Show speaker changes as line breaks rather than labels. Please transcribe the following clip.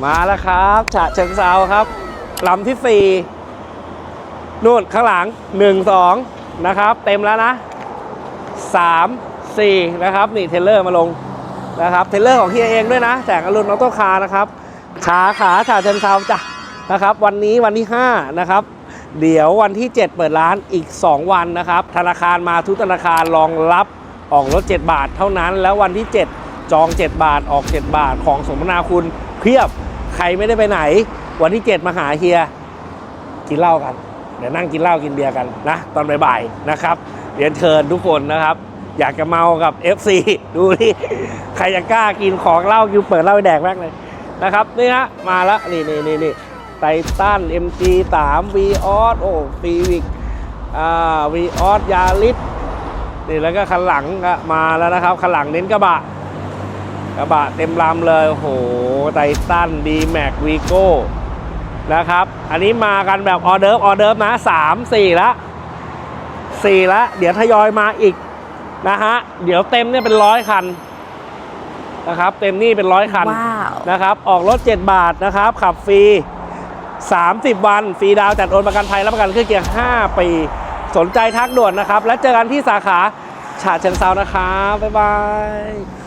มาแล้วครับฉะเชิงเซาครับลำที่สี่นู่นข้างหลังหนึ่งสองนะครับ เต็มแล้วนะสามสี่นะครับ นี่เทเลอร์มาลงนะครับเทเลอร์ของเฮียเองด้วยนะแจกอรุณออโต้คาร์นะครับขาขาฉะเชิงเซาจ้ะนะครับ วันนี้วันที่ 5 นะครับ เดี๋ยววันที่ 7 เปิดร้านอีก 2 วันนะครับ ธนาคารมาทุกธนาคารรองรับออกรถ 7 บาทเท่านั้น แล้ววันที่ 7 จอง 7 บาทออก 7 บาทของสมนาคุณ เพียบใครไม่ได้ไปไหน วันที่ 7 มาหาเฮีย กินเหล้ากัน เดี๋ยวนั่งกินเหล้ากินเบียร์กันนะ ตอนบ่ายๆนะครับเรียนเชิญทุกคนนะครับ อยากจะเมากับ FC ดูที่ใครจะกล้ากินของเหล้ากินเปิดเหล้าแดกแม่งเลยนะครับนี่ฮะมาแล้วนี่นี่นี่นี่ไททัน MG 3 v ีออสโอ้ฟีวิกอ่าวีออสยาริสนี่แล้วก็คันหลังมาแล้วนะครับคันหลังเน้นกระบะ กระบะเต็มลำเลยโอ้โหไททันดีแม็กวีโก้นะครับ อันนี้มากันแบบออเดิร์ฟออเดิร์ฟนะสามสี่ละสี่ละ เดี๋ยวทยอยมาอีกนะฮะ เดี๋ยวเต็มเนี่ยเป็นร้อยคันนะครับ เต็มนี่เป็นร้อยคัน
ว้าว
นะครับ ออกรถ 7 บาทนะครับ ขับฟรี 30 วัน ฟรีดาวน์จัดโอนประกันภัยและประกันเครื่องเกียร์5ปี สนใจทักด่วนนะครับ แล้วเจอกันที่สาขาฉะเชิงเซานะครับ บ๊ายบาย